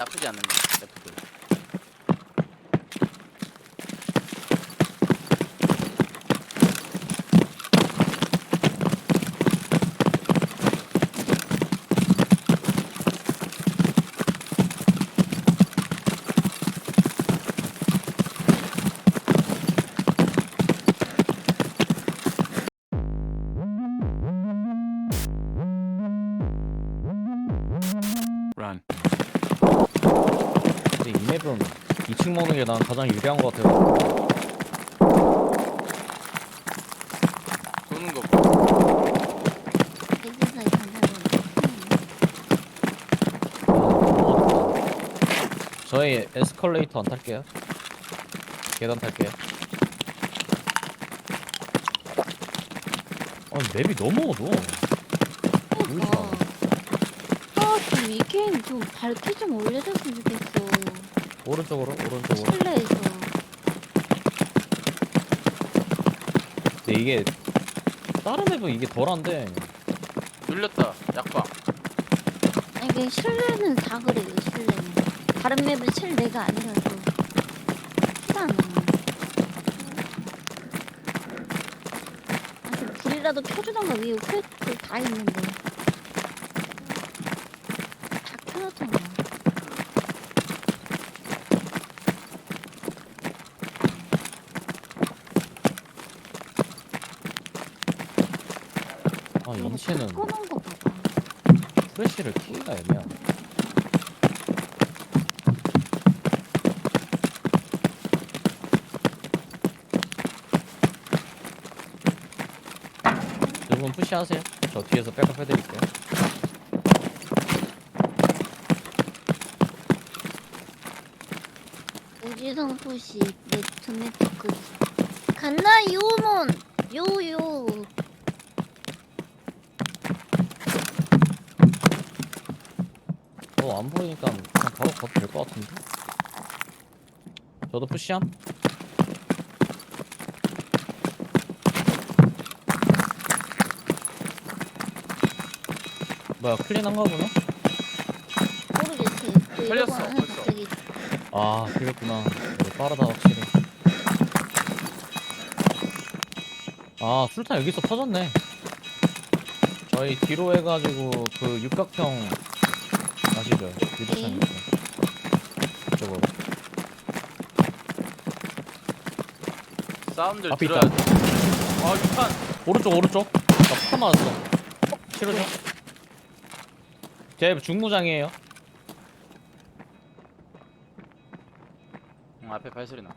나쁘지 않은데 레프도 게 난 가장 유리한 것 같아요. 도는 거 봐. 여기서 전화로 저희 에스컬레이터 안 탈게요. 계단 탈게요. 아 맵이 너무 어두워. 그러니까 아좀 이 게임 좀 밝기 좀 올려줬으면 좋겠어 오른쪽으로 오른쪽으로. 실내에서. 근데 이게 다른 맵은 이게 덜한데. 눌렸다 약방. 아니 이게 실내는 다 그래요 실내는. 다른 맵은 실내가 아니라서. 티가 안 나. 아, 좀 불이라도 켜주던가 위에 퀘스트 다 있는데 다 켜놨잖아 다 꺼놓은 거 봐봐 프레쉬를 키기가 애매하네. 여러분 푸시하세요. 저 뒤에서 백업 해드릴게요. 우지성 푸시 네트 네트크 간다 요몬 요요 안 보이니까 그냥 바로 가도 될 것 같은데? 저도 푸시함? 뭐야, 클린한가 보네? 모르겠어 또 이러고 걸렸어, 벌써. 갑자기 아, 그랬구나. 이거 빠르다, 확실히. 아, 술탄 여기서 터졌네. 저희 뒤로 해가지고 그 육각형 네. 있어. 저거. 사운드를 앞에 들어야 있다. 돼아 육판 오른쪽 오른쪽. 나 폭탄 맞았어. 치료줘. 제 중무장이에요. 응, 앞에 발소리 나.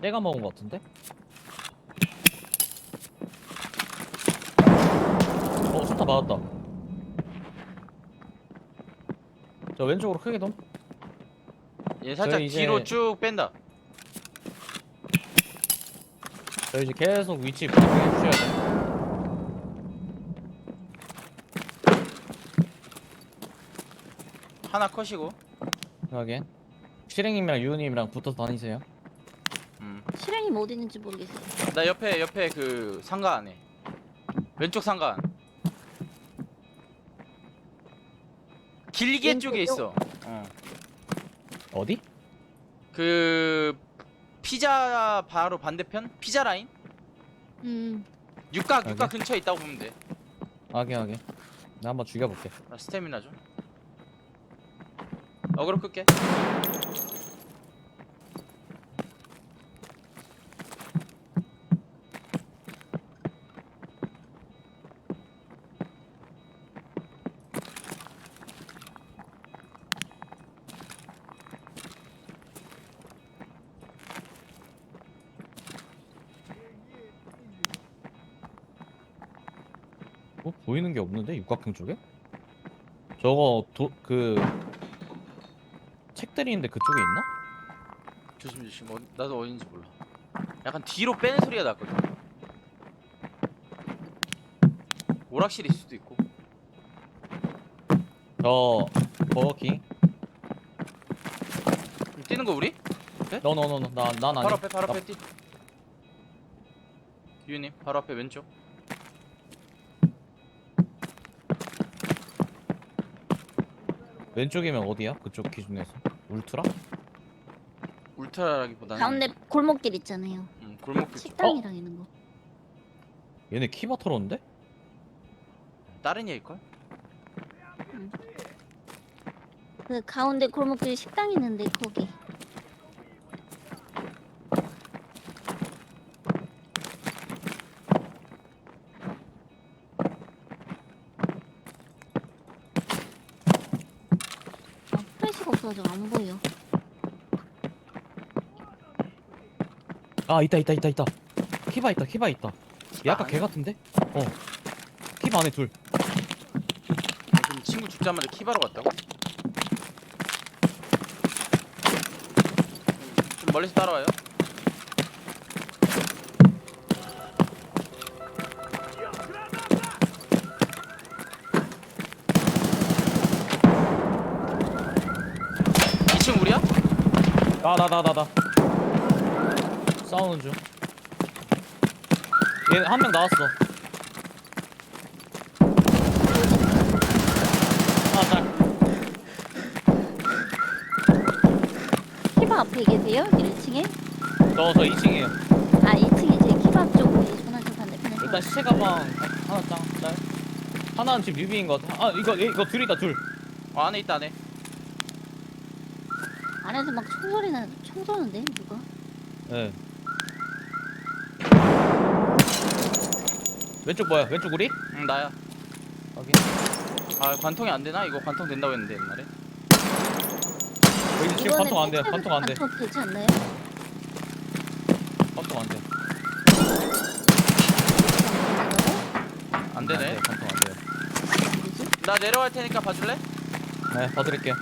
내가 먹은 거 같은데? 어 술탄 맞았다 저 왼쪽으로 크게 돔. 얘 살짝 저희 이제- 뒤로 쭉 뺀다. 저 이제 계속 위치 브리핑 해주셔야 돼 하나 컷이고. 하긴 실행님이랑 유우님이랑 붙어서 다니세요. 음. 실행이 뭐 어디 있는지 모르겠어 나 옆에 옆에 그 상가 안에. 왼쪽 상가 안 길게 쪽에 있어 어. 어디? 그 피자 바로 반대편 피자 라인 음 육각 육각 여기? 근처에 있다고 보면 돼. 하긴 하긴 나 한번 죽여볼게 나 스태미나 좀. 어그로 끌게. 없는데 육각형 쪽에? 저거 도 그 책들이 있는데 그쪽에 있나? 조심 조심. 어, 나도 어딘지 몰라. 약간 뒤로 빼는 소리가 났거든. 오락실일 수도 있고. 저 버거킹 뛰는 거 우리? 너너너너 나난 아니 바로 앞에 바로 나- 앞에 뛰. 유님 바로 앞에 왼쪽. 왼쪽이면 어디야? 그쪽 기준에서 울트라? 울트라라기보다는 가운데 골목길 있잖아요. 음, 골목길 쪽. 식당이랑 있는 거. 얘네 키바 털었는데? 다른 얘일걸? 그 가운데 골목길 식당 있는데 거기. 아, 프레시가 없어서 안 보여. 아 있다 있다 있다 있다 키바 있다 키바 있다 얘 아까 안에? 걔 같은데? 어 키바 안에 둘 지금 친구 죽자마자 키바로 갔다고? 좀 멀리서 따라와요. 아나나 나나 싸우는 중얘 한 명 나왔어 아잘 키바 앞에 계세요? 1층에? 저저 2층이에요 아 2층에 제 키바 쪽으로 계시구나 저 반대편에서. 일단 시체 가방 하나 짱 짤 하나는 지금 뮤비인 것 같아 아 이거 얘, 이거 둘이다 둘 어 안에 있다 안에. 안에서 막 총소리 나, 총 쏘는데 누가? 예. 왼쪽 뭐야? 왼쪽 우리? 응 나야. 확인. 아 관통이 안 되나? 이거 관통 된다고 했는데 옛날에. 여기 지금 관통 안. 패스- 관통 안 돼. 관통 되지 않나요? 관통 안 돼. 안 안 되네. 돼. 관통 안 돼요. 뭐지? 나 내려갈 테니까 봐줄래? 네, 봐드릴게요.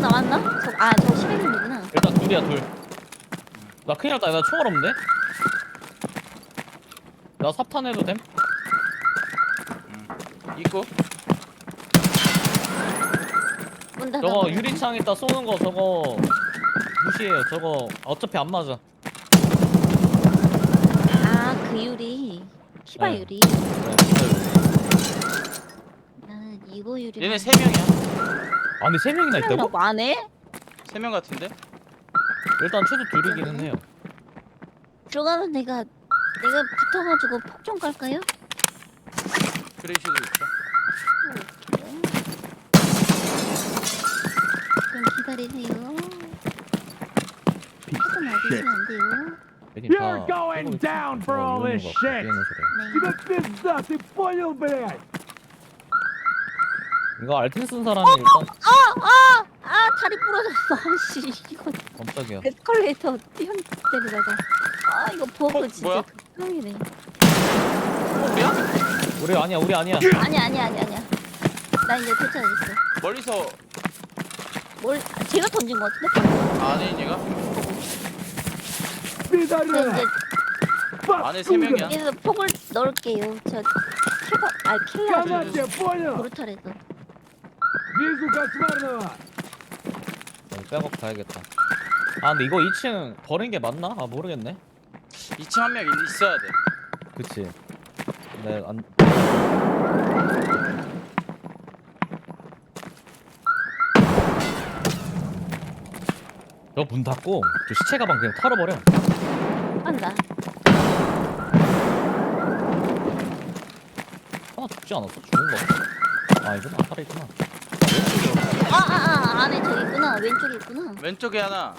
나왔나? 저, 아, 저 11mm구나. 일단 둘이야 둘. 나 큰일 났다. 나 총알 없는데? 나 삽탄 해도 됨? 있고. 문 닫아. 저거 유리창 있다 쏘는 거 저거 무시해요. 저거 어차피 안 맞아. 그 유리. 키바 네. 유리. 네. 나는 이거 유리. 얘네 세 명이야. 아 근데 세 명이나 있다고? 명이라고 안 해? 세 명 같은데? 일단 최소 둘이기는 해요. 들어가면 내가 내가 붙어가지고 폭좀 깔까요? 그레이시도 있어. 좀 기다리세요. 조금 어디서 안 돼요? 애님 다 You're going 조금 down for 저거 all 이러는 this 거 같고 shit. 이러는 소리야. 네. Тебе пизда, ты понял, блядь? 이거 알텐 쓴 사람이 일단 아, 아, 아, 다리 부러졌어. 아씨, 이거 깜짝이야. 에스컬레이터 뛰어내리다가. 아, 이거 버그 어, 진짜 뭐야? 극혐이네. 우리야? 우리 아니야 우리 아니야. 아니야, 아니야, 아니야, 아니야. 나 이제 도착했어. 멀리서 뭘, 아, 제가 던진 것 같은데? 안에 얘가? 저 이제 Пидоры! 안에 세 명이야. 여기서 폭을 넣을게요. 저 킬러, 아, 킬러 Канате, понял? 보르탈에서. Вижу кошмарного! 어, 백업 가야겠다. 아 근데 이거 2층 버린 게 맞나? 아 모르겠네. 2층 한 명 있어야 돼. 그치. 네 안. 저 문 닫고 저 시체 가방 그냥 털어버려. 따라간다. 하나 죽지 않았어? 죽은 거 같아. 아, 이건 아까래 있구나. 아, 아, 아, 안에 저기 있구나. 왼쪽에 있구나. 왼쪽에 하나.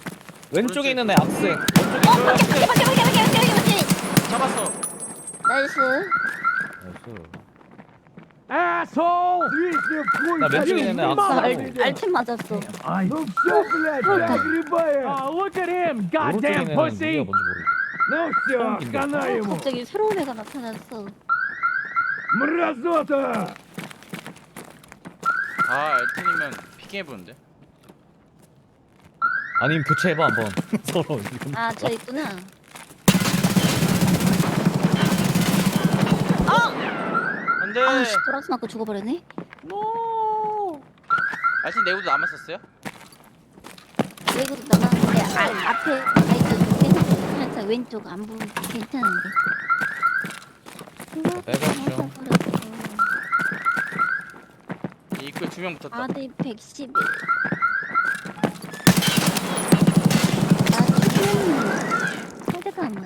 왼쪽에 있는 애 압수해. 어, 밖에, 밖에, 밖에, 밖에, 밖에, 밖에. 잡았어. 나이스. 나이스. 나 왼쪽에 있는 애 압수. 아, 알팀 맞았어. 아, 이거 쇼플렛. 아, look at him. Goddamn pussy. 나우스야, 가나이모, 뭐. 갑자기 새로운 애가 나타났어. 물라소다. 아 엘튼이면 피해보는데 아니면 교체해봐 한번 서로 아, 아, 저 있구나. 어! 안돼 아씨, 돌아서 맞고 죽어버렸네. 노 엘튼 내구도 남았었어요? 외국도 나가는데 아, 앞에 아이 오른쪽이랑 왼쪽 안 보면 괜찮은데. 빼봤죠. 이거 두명 붙었다. 아들 111. 나 지금 헤드가 안 나.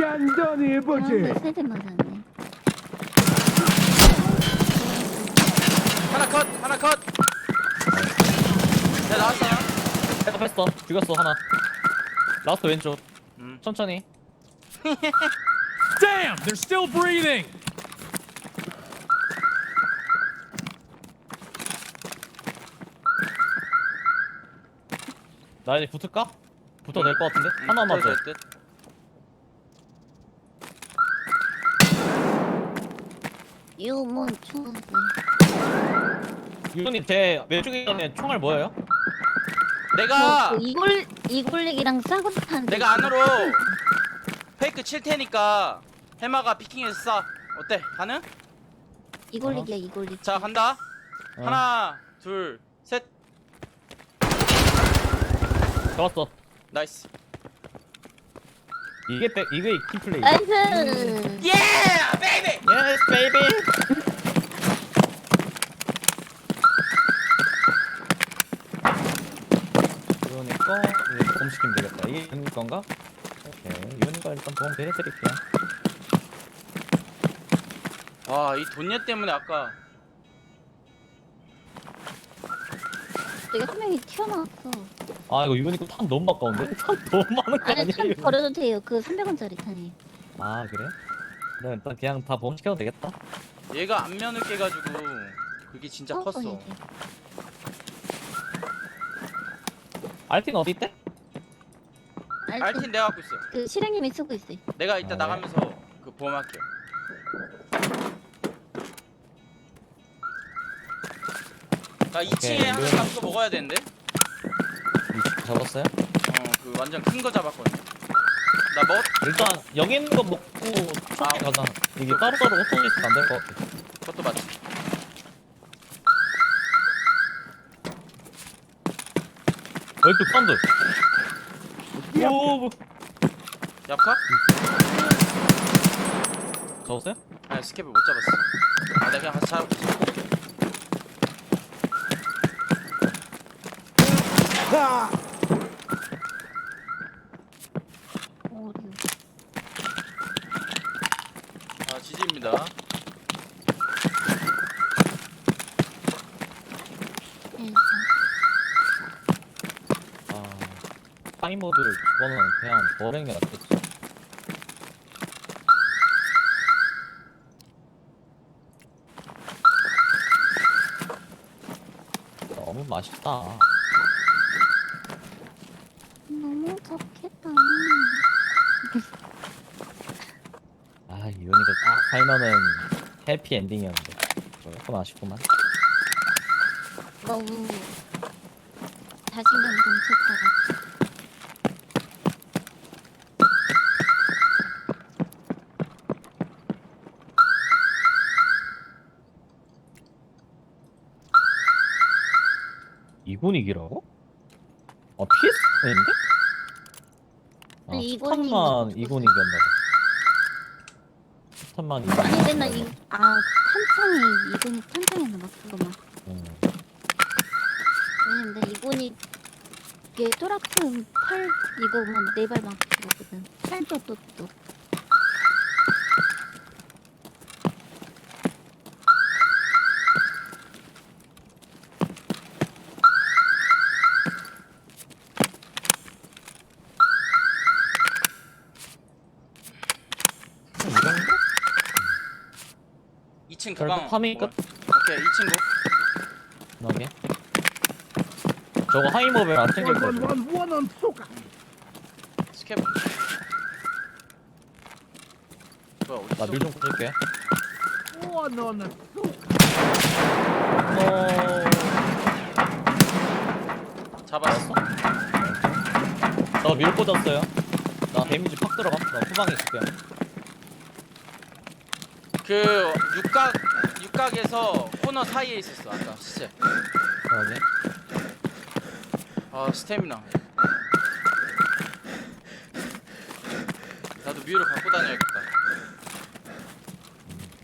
얌전히 해보지. 사람들 세대 맞아. 백업 했어. 죽였어 하나. 라스트 왼쪽. 음. 천천히. Damn, they're still breathing. 나 이제 붙을까? 붙어도 될것 같은데? 음, 하나만 더. 될 듯. 유문 초보. 유선님 제 왼쪽에 있는 총알 뭐예요? 내가 그 이골 이골릭이랑 싸구탄. 내가 안으로 페이크 칠 테니까 해마가 피킹해서 쏴 어때 가능? 이골릭이야 이골릭. 자 간다 어. 하나 둘 셋 잡았어. 나이스 이게 백 이게 키 플레이. 나이스. 예 베이비 예스 베이비. 이거니 거 보험 시키면 되겠다. 이게 이거니 건가? 오케이. 거 일단 보험 해드릴게요. 와이 돈예 때문에 아까 내가 한 명이 튀어나왔어. 아 이거 이거니 거탄 너무 아까운데? 탄 너무 많은 거 아니 아니야? 탄? 버려도 돼요. 그 300원짜리 탄이. 아 그래? 그럼 일단 그냥 다 보험 시켜도 되겠다. 얘가 안면을 깨가지고 그게 진짜 어, 컸어 이제. 알틴 어디 있대? 알틴 내가 갖고 있어 그 실행님이 쓰고 있어. 내가 이따 아, 네. 나가면서 그 보험할게 나 2층에 오케이, 하나 이거- 잡고 먹어야 되는데 이 잡았어요? 어 그 완전 큰 거 잡았거든 나 먹.. 일단 여기 있는 거 먹고 아. 천천히 가자. 이게 따로따로 흩어져 있으면 안될 것 같아. 그것도 맞지 왼쪽 사운드. 오, 뭐. 얍카? 잡았어요? 아니 스캡을 못 잡았어 아 내가 그냥 같이 잡고 있어 오류. 아 지지입니다 일단. 아, 타이머드를 집어넣으면 그냥 버리는 게 낫겠지. 너무 맛있다. 너무 좋겠다. 아, 이온이가 딱 살면은 해피 엔딩이었는데. 조금 아쉽구만. 너무 자신감 넘쳤다가. 아, PS인데? 아, 아니, 이분위기가 스탄만 붙었어. 이분위기였나 봐. 스탄만 이분위기. 아니 맨날 이, 아 탄창이 막 그거 막 음. 왜냐면 나 이분이 이게 또라크 팔 이거 막네발막 그거거든 팔도 또또 이 정도? 2층 가방 별거 파밍 끝. 오케이 2층 확인. 저거 하이모벨 안 챙길 거죠. 스캡 나밀좀 끊을게. 잡았어 나밀 꽂았어요. 나 데미지 팍 들어가. 나 후방에 있을게. 그 육각 육각에서 코너 사이에 있었어 아까. 시체. 여기. 아 스태미나. 나도 뮤를 갖고 다녀야겠다.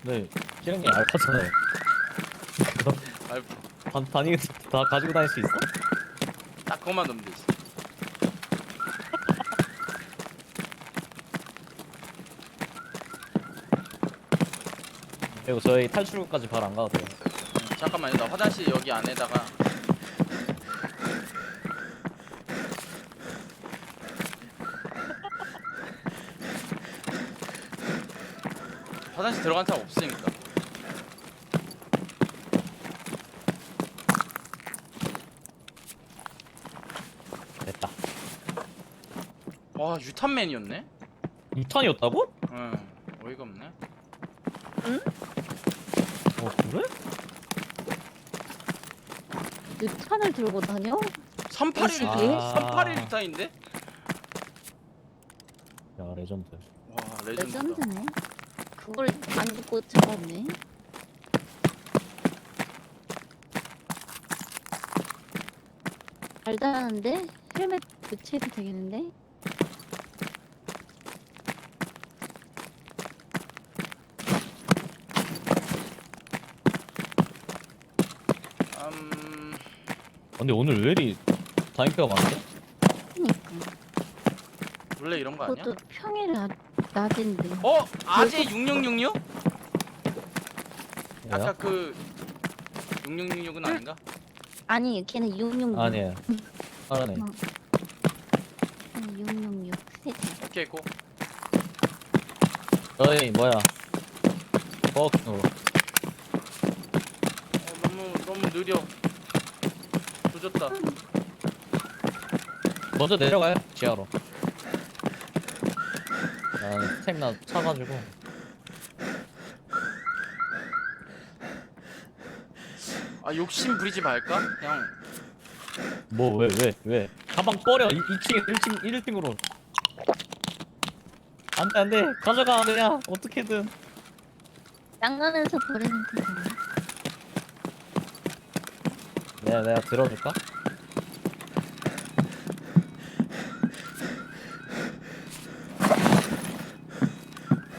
네 실행이 알파잖아요. 그거 단, 단위 다 가지고 다닐 수 있어? 딱 그것만 넣으면 되지 그리고 저희 탈출구까지 바로 안 가도 돼요. 응, 잠깐만요. 나 화장실 여기 안에다가. 화장실 들어간 사람 없으니까. 됐다. 와 유탄맨이었네? 6탄이었다고? 응 어이가 없네. 어 그래? 유탄을 들고 다녀? 381 아. 381 유탄인데? 야 레전드 와 레전드다 레전드네. 그걸 안 듣고 잡았네. 달달한데 헬멧 교체도 되겠는데? 근데 오늘 왜 이리 다인표가 많대? 그니까 원래 이런 거 아니야? 그것도 평일 낮, 낮인데. 어? 아재 6666? 아까? 그 6666은 아닌가? 아니 걔는 666. 아니에요 다르네 어. 666 세. 오케이 고 저희 뭐야 버킹으로 어, 너무 너무 느려 조졌다. 먼저 내려가요 지하로. 난 스태미나 차가지고. 아 욕심 부리지 말까? 그냥 뭐 왜 왜 왜, 가방 버려 2층에 1층 1층으로. 안돼 안돼. 가져가 그냥. 어떻게든. 양안에서 버리면 되잖 아. 내가 들어줄까?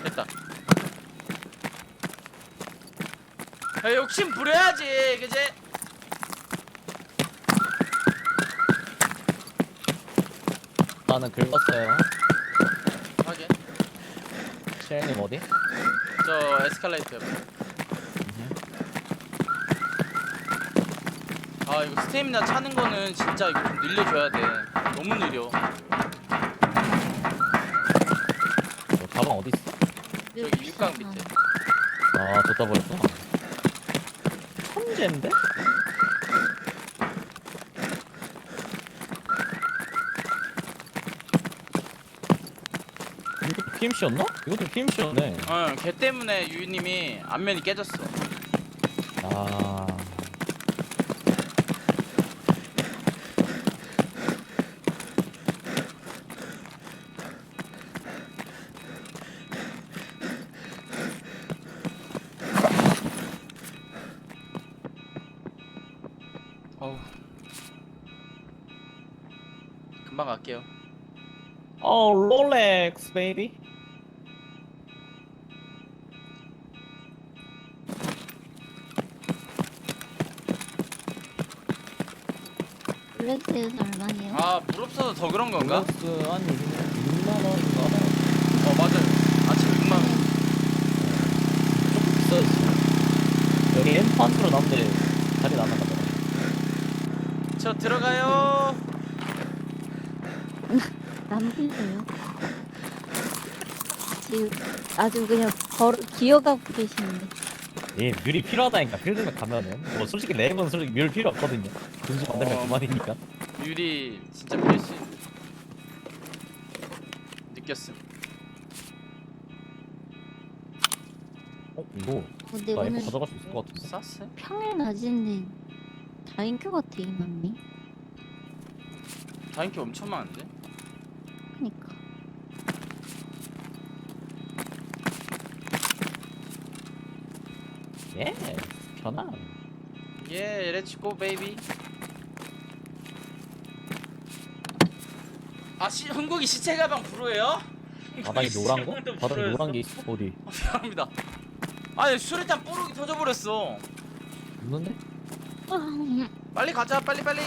됐다 야, 욕심 부려야지 그지? 나는 긁었어요 하게 셰님 어디? 저 에스컬레이터 옆에 아 이거 스태미나 차는 거는 진짜 이거 좀 늘려줘야 돼. 너무 느려. 너 가방 어디 있어? 저기 육각 밑에. 아 줬다 버렸어 천재인데? 이것도 PMC였나? 이것도 PMC였네. 어걔 때문에 유유님이 안면이 깨졌어. 아 갈게요. 어 롤렉스 베이비 블랙스에서 얼마네요? 아 물 없어서 더 그런 건가? 롤렉스 한 6만 원인가? 어 맞아요. 아침에 6만원. 좀 비싸졌어 여기 엠판으로 남는데 자리 남아가더라 저 들어가요 남기세요. 지금 아주 그냥 걸 기어가고 계시는데. 예, 뮬이 필요하다니까 필드면 가면은 뭐 솔직히 랩은 솔직히 뮬 필요 없거든요 분수 만들면 어. 그만이니까 유리 진짜 필수 느꼈음 어? 이거 근데 나 오늘 이거 가져갈 수 있을 것 같은데 쌌어요? 평일 낮인데 다인큐 같아 이 맘이. 다인기 엄청 많은데? 편안 예 렛츠고 베이비 아 시, 흥국이 시체 가방 불어예요? 바닥에 노란 거? 바닥에? 노란 게 있어? 어디? 미안합니다 아니 수류탄 뽀록이 터져버렸어 없는데? 아, 음. 빨리 가자 빨리 빨리